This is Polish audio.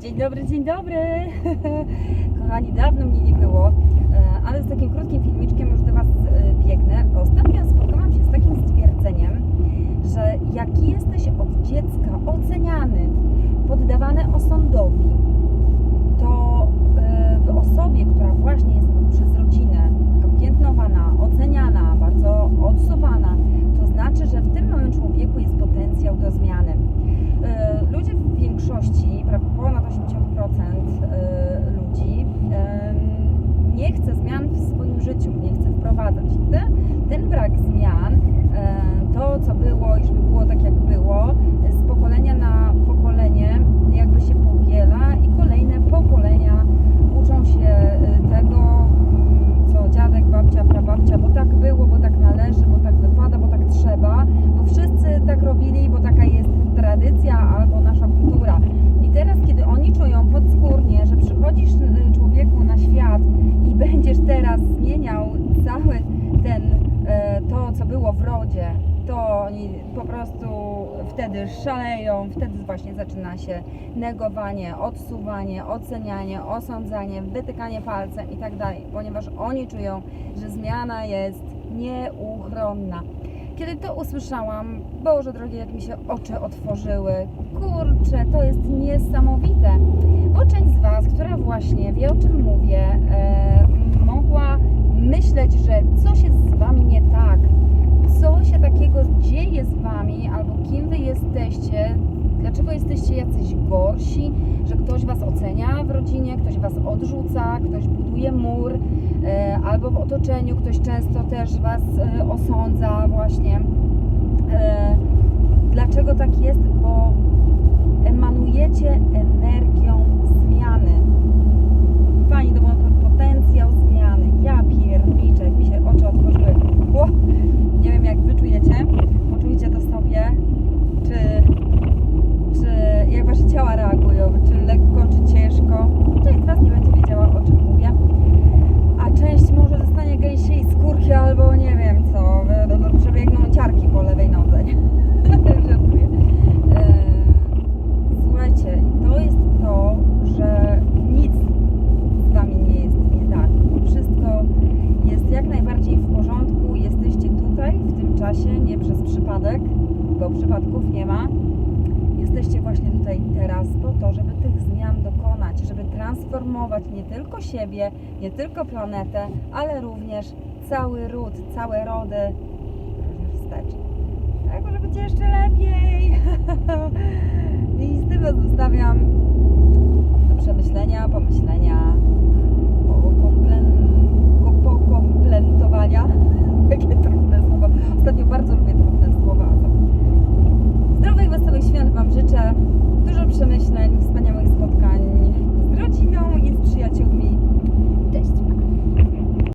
Dzień dobry, dzień dobry. Kochani, dawno mnie nie było, e, ale z takim krótkim filmiczkiem już do Was e, biegnę. Ostatnio spotkałam się z takim stwierdzeniem, że jak jesteś od dziecka oceniany, poddawany osądowi, to e, w osobie, która właśnie jest przez rodzinę taka piętnowana, oceniana, bardzo odsuwana, to znaczy, że w tym małym człowieku jest potencjał do zmiany. E, Ludzie w większości, pra- ponad 80% e, ludzi em, nie chce zmian w swoim życiu, nie chce wprowadzać. Ten, ten brak zmian, e, to co było i żeby było tak jak było, z pokolenia na pokolenie jakby się powiela i kolejne pokolenia uczą się e, tego, mm, co dziadek, babcia, prababcia, bo tak było, bo tak należy, bo tak wypada, bo tak trzeba, bo wszyscy tak robili, bo taka jest tradycja albo nasza kultura. I teraz, kiedy oni czują podskórnie, że przychodzisz y, człowieku na świat i będziesz teraz zmieniał cały ten, e, to co było w rodzie, to oni po prostu wtedy szaleją, wtedy właśnie zaczyna się negowanie, odsuwanie, ocenianie, osądzanie, wytykanie palcem i tak dalej, ponieważ oni czują, że zmiana jest nieuchronna. Kiedy to usłyszałam, Boże drogie, jak mi się oczy otworzyły. Kurczę, to jest niesamowite. Bo część z Was, która właśnie wie o czym mówię, e, mogła myśleć, że coś jest z Wami nie tak. Co się takiego dzieje z Wami, albo kim Wy jesteście, dlaczego jesteście jacyś gorsi, że ktoś Was ocenia w rodzinie, ktoś Was odrzuca, ktoś buduje mur, e, albo w otoczeniu ktoś często też Was e, osądza właśnie. E, Dlaczego tak jest? Bo emanujecie energią zmiany. Fajnie, to był potencjał zmiany. Ja pierniczę, jak mi się oczy otworzyły. Ło! Nie wiem, jak Wy czujecie. Poczujcie to sobie. Czy, czy jak Wasze ciała reagują? Czy lekko, czy ciężko? Część z Was nie będzie wiedziała, o czym mówię. A część może dostanie gęsiej skórki albo nie wiem co. e, Przebiegną ciarki po lewej nodze. Żartuję. E, Słuchajcie, to jest to, że nic z Wami nie jest nie tak. Wszystko jest jak najbardziej w porządku. Jesteście tutaj w tym czasie, nie przez przypadek, bo przypadków nie ma. Jesteście właśnie tutaj teraz po to, żeby tych zmian dokonać, żeby transformować nie tylko siebie, nie tylko planetę, ale również cały ród, całe rody, również wstecz. Tak, może być jeszcze lepiej. I z tym zostawiam do przemyślenia, Ostatnio bardzo lubię trudne słowa. Zdrowych, wesołych świąt Wam życzę. Dużo przemyśleń,